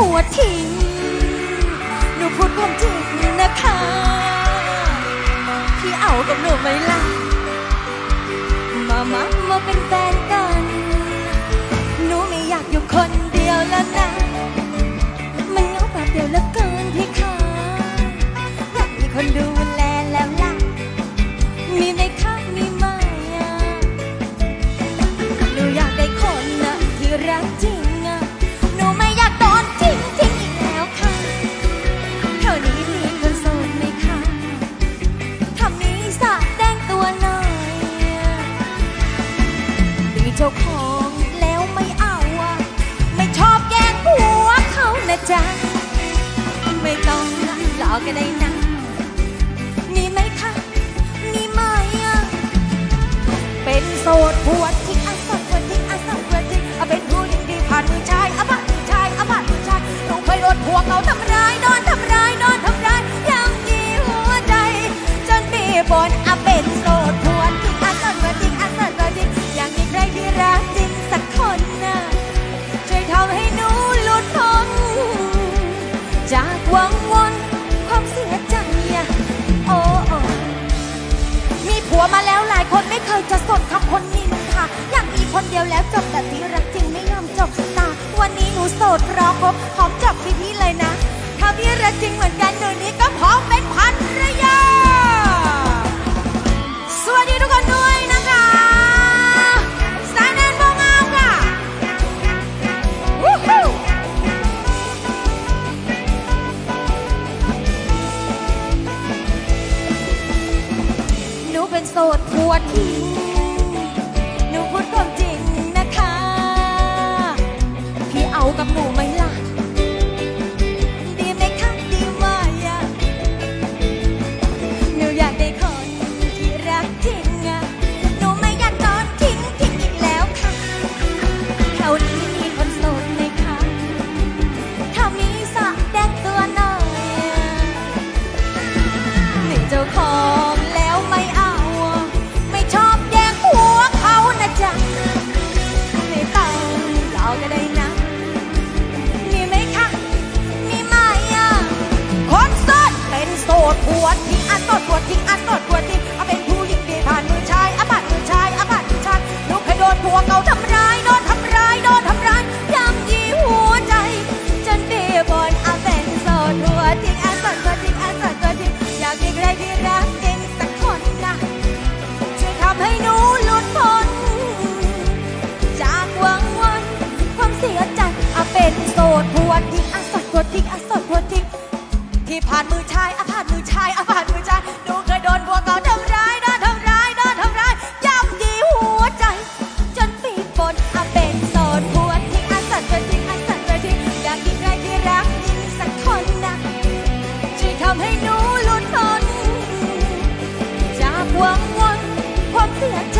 หัวทิ้งหนูพูดความจริงนะคะ พี่เอากับหนูไหมล่ะ จ้าของแล้วไม่เอาไม่ชอบแกงผัวเขานะจ๊ะ ไม่ต้องหลอกกันได้นะมีไหมคะมีไหมอะเป็นโสดปวด เดียวแล้วจบแบบนี้รักจริงไม่ยอมจบตาวันนี้หนูโสดรอคบพร้อมจบพี่พี่เลยนะ ถ้าพี่รักจริงเหมือนกันหนูนี้ก็พร้อมเป็นพันรยาสวัสดีทุกคนด้วยนะคะสายแดนโมงามค่ะวู้ฮู้หนูเป็นโสดควดทิ้หนูพูดความจริงาดมือชายอาฆาตมือชายอาฆาตมือชายหนูเคยโดนบัวเขาทำร้ายโดนทำร้ายโดนทำร้ายย่ำยีหัวใจ จนปีบปนอาเป็นโสดหัวทิ้งอาสัตว์จะทิ้งอาสัตว์จะทิ้งอยากทิ้ใครที่รักยิ่งสักคนนะช่วยทำให้หนูหลุดพ้นจากวังวนความเสียใจ